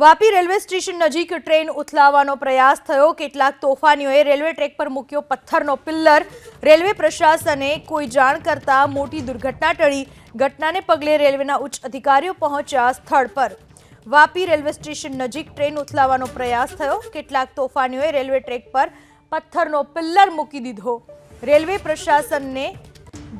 Vapi railway station નજીક train ઉથલાવવાનો પ્રયાસ થયો. કેટલાક તોફાનીઓએ રેલવે ટ્રેક પર મૂક્યો પથ્થરનો પિલ્લર. રેલવે પ્રશાસને કોઈ જાણ કરતા મોટી દુર્ઘટના ટળી. ઘટનાને પગલે રેલવેના ઉચ્ચ અધિકારીઓ પહોંચ્યા સ્થળ પર. વાપી રેલવે સ્ટેશન નજીક ટ્રેન ઉથલાવવાનો પ્રયાસ થયો. કેટલાક તોફાનીઓએ રેલવે ટ્રેક પર પથ્થરનો પિલ્લર મૂકી દીધો. રેલવે પ્રશાસનને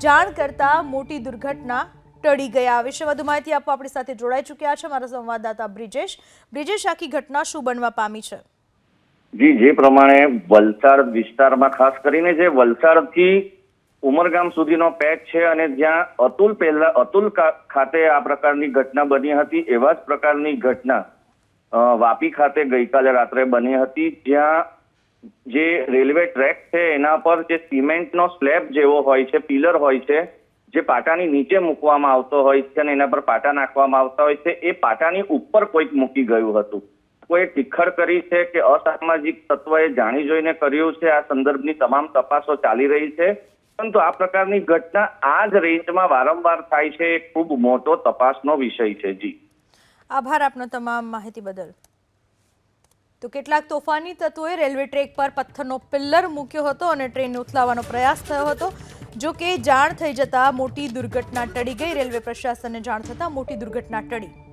જાણ કરતા મોટી દુર્ઘટના ટળી ગયા. આ વિશે વધુ માહિતી આપવા આપણી સાથે જોડાઈ ચૂક્યા છે મારા સંવાદદાતા બ્રિજેશ. બ્રિજેશ, આખી ઘટના શું બનવા પામી છે? જી, જે પ્રમાણે વલસાડ વિસ્તારમાં, ખાસ કરીને જે વલસાડથી ઉમરગામ સુધીનો પેચ છે અને જ્યાં અતુલ પહેલા, અતુલ ખાતે આ પ્રકારની ઘટના બની હતી, એવા જ પ્રકારની ઘટના વાપી ખાતે ગઈકાલે રાત્રે બની હતી, જ્યાં જે રેલવે ટ્રેક છે એના પર જે સિમેન્ટનો સ્લેબ જેવો હોય છે, પિલર હોય છે જે પાટાની નીચે મૂકવામાં આવતો હોય છે અને એના પર પાટા નાખવામાં આવતા હોય છે, એ પાટાની ઉપર કોઈક મૂકી ગયું હતું. કોઈ ટીખળ કરી છે કે અસામાજિક તત્વએ જાણી જોઈને કર્યું છે? આ સંદર્ભની તમામ તપાસો ચાલી રહી છે. પરંતુ આ પ્રકારની ઘટના આ જ રેન્જમાં વારંવાર થાય છે, એ ખૂબ મોટો તપાસનો વિષય છે. જી. આભાર આપનો તમામ માહિતી બદલ. તો કેટલાક તોફાની તત્વોએ રેલવે ટ્રેક પર પથ્થરનો પિલ્લર મૂક્યો હતો અને ટ્રેન ઉથલાવવાનો પ્રયાસ થયો હતો. જો કે જાણ થઈ જતા મોટી દુર્ઘટના ટળી ગઈ. રેલવે પ્રશાસનને જાણ થતાં મોટી દુર્ઘટના ટળી.